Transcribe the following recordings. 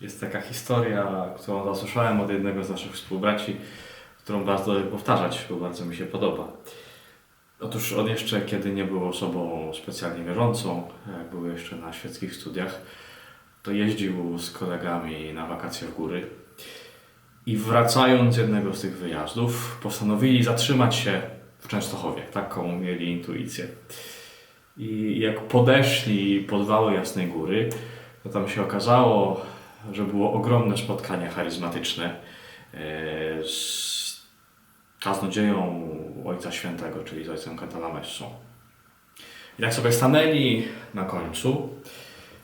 Jest taka historia, którą zasłyszałem od jednego z naszych współbraci, którą bardzo powtarzać, bo bardzo mi się podoba. Otóż on jeszcze, kiedy nie był osobą specjalnie wierzącą, jak był jeszcze na świeckich studiach, to jeździł z kolegami na wakacje w góry. I wracając z jednego z tych wyjazdów, postanowili zatrzymać się w Częstochowie. Taką mieli intuicję. I jak podeszli pod wały Jasnej Góry, to tam się okazało, że było ogromne spotkanie charyzmatyczne e, z kaznodzieją Ojca Świętego, czyli z Ojcem Katalamessą. I tak sobie stanęli na końcu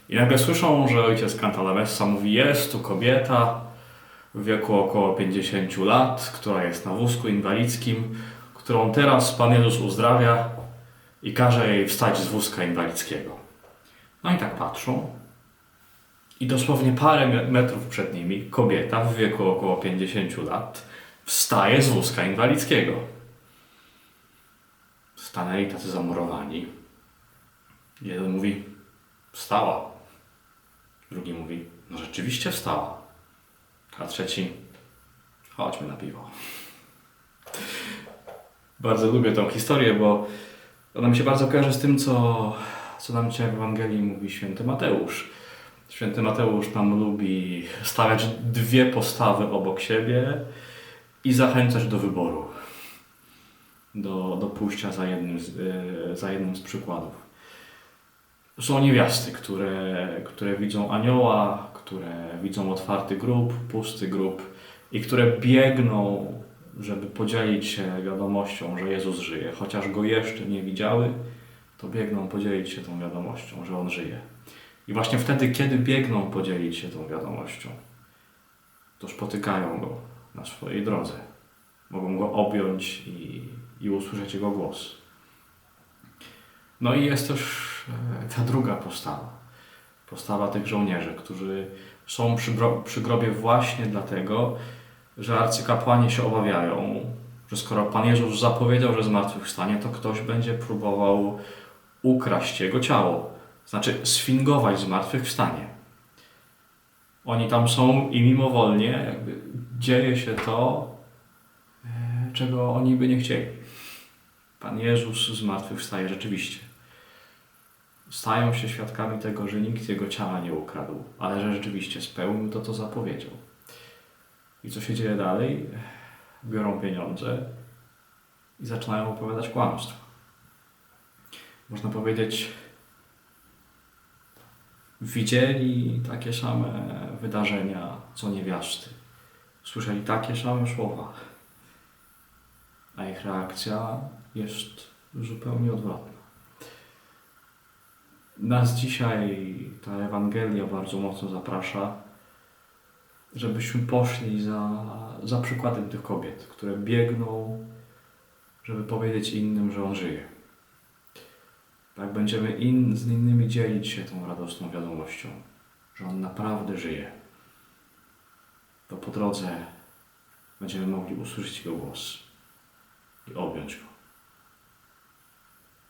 i nagle słyszą, że Ojciec Cantalamessa mówi, jest tu kobieta w wieku około 50 lat, która jest na wózku inwalidzkim, którą teraz Pan Jezus uzdrawia i każe jej wstać z wózka inwalidzkiego. No i tak patrzą. I dosłownie parę me- metrów przed nimi kobieta w wieku około 50 lat wstaje z wózka inwalidzkiego. Stanęli tacy zamurowani. Jeden mówi, wstała. Drugi mówi, no rzeczywiście wstała. A trzeci, chodźmy na piwo. Bardzo lubię tą historię, bo ona mi się bardzo kojarzy z tym, co, co nam dzisiaj w Ewangelii mówi święty Mateusz. Święty Mateusz nam lubi stawiać dwie postawy obok siebie i zachęcać do wyboru, do, do pójścia za jednym, z, e, za jednym z przykładów. Są niewiasty, które, które widzą anioła, które widzą otwarty grób, pusty grób i które biegną, żeby podzielić się wiadomością, że Jezus żyje. Chociaż go jeszcze nie widziały, to biegną podzielić się tą wiadomością, że On żyje. I właśnie wtedy, kiedy biegną podzielić się tą wiadomością, to spotykają go na swojej drodze. Mogą go objąć i, i usłyszeć jego głos. No i jest też e, ta druga postawa. Postawa tych żołnierzy, którzy są przy, przy grobie właśnie dlatego, że arcykapłani się obawiają, że skoro Pan Jezus zapowiedział, że zmartwychwstanie, to ktoś będzie próbował ukraść Jego ciało. Znaczy sfingować zmartwychwstanie. Oni tam są i mimowolnie jakby dzieje się to, e, czego oni by nie chcieli. Pan Jezus zmartwychwstaje rzeczywiście. Stają się świadkami tego, że nikt Jego ciała nie ukradł, ale że rzeczywiście spełnił to, co zapowiedział. I co się dzieje dalej? Biorą pieniądze i zaczynają opowiadać kłamstwo. Można powiedzieć, widzieli takie same wydarzenia, co niewiasty. Słyszeli takie same słowa, a ich reakcja jest zupełnie odwrotna. Nas dzisiaj ta Ewangelia bardzo mocno zaprasza, żebyśmy poszli za, za przykładem tych kobiet, które biegną, żeby powiedzieć innym, że On żyje. Tak będziemy in, z innymi dzielić się tą radosną wiadomością, że On naprawdę żyje. To po drodze będziemy mogli usłyszeć Jego głos i objąć Go.